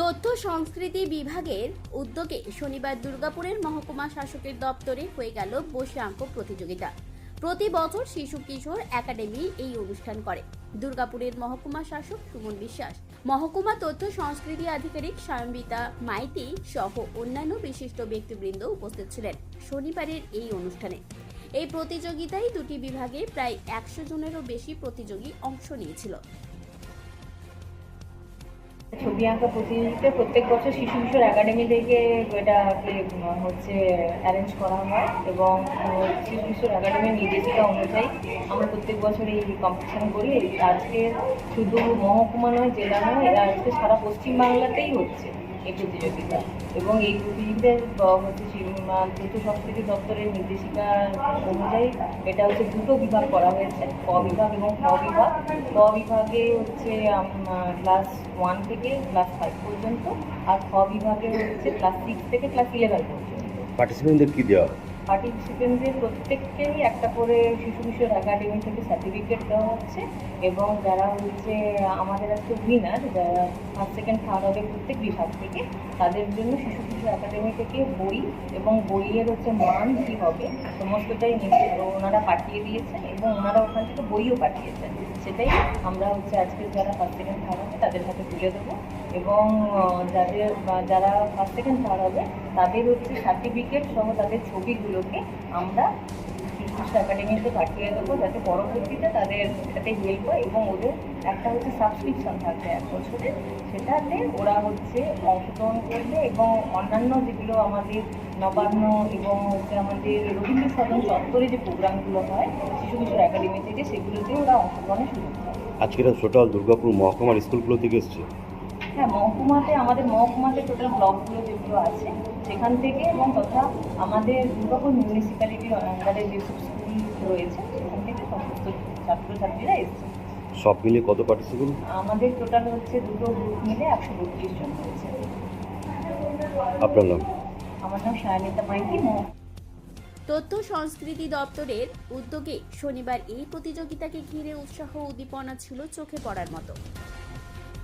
তথ্য সংস্কৃতি বিভাগের উদ্যোগে শনিবার দুর্গাপুরের মহকুমা শাসকের দপ্তরে হয়ে গেল বসে আঁক প্রতিযোগিতা। প্রতি বছর শিশু কিশোর একাডেমি এই অনুষ্ঠান করে। দুর্গাপুরের মহকুমা শাসক সুমন বিশ্বাস, মহকুমা তথ্য সংস্কৃতি আধিকারিক সায়ম্বিতা মাইতি সহ অন্যান্য বিশিষ্ট ব্যক্তিবৃন্দ উপস্থিত ছিলেন শনিবারের এই অনুষ্ঠানে। এই প্রতিযোগিতায় দুটি বিভাগে প্রায় একশো জনেরও বেশি প্রতিযোগী অংশ নিয়েছিল। ছবি আঁকা প্রতিযোগিতা প্রত্যেক বছর শিশু কিশোর একাডেমি থেকে এটাকে হচ্ছে অ্যারেঞ্জ করা হয় এবং শিশু কিশোর একাডেমির নির্দেশিকা অনুযায়ী আমরা প্রত্যেক বছর এই কম্পিটিশন করি। আজকে শুধু মহকুমা নয়, জেলা নয় আজকে সারা পশ্চিমবাংলাতেই হচ্ছে। এই প্রতিযোগিতা এবং এই দুটিতে হচ্ছে যেহেতু সংস্কৃতি দপ্তরের নির্দেশিকা অনুযায়ী এটা হচ্ছে দুটো বিভাগ করা হয়েছে, ক বিভাগ এবং ক বিভাগ। ক বিভাগে হচ্ছে ক্লাস ওয়ান থেকে ক্লাস ফাইভ পর্যন্ত, আর খ বিভাগে হচ্ছে ক্লাস সিক্স থেকে ক্লাস ইলেভেন পর্যন্ত। পার্টিসিপেন্টদের কী দেওয়া হয়? পার্টিসিপেন্টদের প্রত্যেককেই একটা করে শিশু কিশোর একাডেমি থেকে সার্টিফিকেট দেওয়া হচ্ছে এবং যারা হচ্ছে আমাদের আজকে উইনার যারা ফার্স্ট সেকেন্ড থার্ড হবে প্রত্যেক বিভাগ থেকে, তাদের জন্য শিশু কিশোর একাডেমি থেকে বই এবং বইয়ের হচ্ছে মান কী হবে, সমস্তটাই ওনারা পাঠিয়ে দিয়েছেন এবং ওনারা ওখান থেকে বইও পাঠিয়েছেন সেটাই আমরা হচ্ছে আজকে যারা ফার্স্ট সেকেন্ড থার্ড হবে তাদের হাতে তুলে দেবো এবং যাদের যারা ফার্স্ট সেকেন্ড থার্ড হবে, তাদের হচ্ছে সার্টিফিকেট সহ তাদের ছবিগুলোকে আমরা শিশু একাডেমিতে পাঠিয়ে দেবো, যাতে পরবর্তীতে তাদের এটাতে হেল্প হয় এবং ওদের একটা হচ্ছে সাবস্ক্রিপশন থাকবে এক বছরের সেটাতে ওরা হচ্ছে অংশগ্রহণ করবে এবং অন্যান্য যেগুলো আমাদের নবান্ন এবং হচ্ছে আমাদের রবীন্দ্র সদন চত্বরে যে প্রোগ্রামগুলো হয়, শিশু কিশোর একাডেমি থেকে সেগুলোতে ওরা অংশগ্রহণের সুযোগ আজকের টোটাল দুর্গাপুর মহকুমার স্কুলগুলো থেকে এসছে। হ্যাঁ মহকুমাতে আমাদের মহকুমাতে টোটাল ব্লকগুলো যেগুলো আছে সেখান থেকে এবং তথা আমাদের দুর্গাপুর মিউনিসিপ্যালিটির আন্ডারে যেসব স্কুল রয়েছে সেখান থেকে সমস্ত ছাত্রছাত্রীরা এসছে। সব মিলে কত পার্টিসিপেন্ট আমাদের টোটাল হচ্ছে দুটো গ্রুপ মিলে একশো বত্রিশ জন রয়েছে। আপনার নাম? আমার নাম সায়নিতা মাইতি মহ তথ্য সংস্কৃতি দপ্তরের উদ্যোগে শনিবার এই প্রতিযোগিতাকে ঘিরে উৎসাহ উদ্দীপনা ছিল চোখে পড়ার মতো।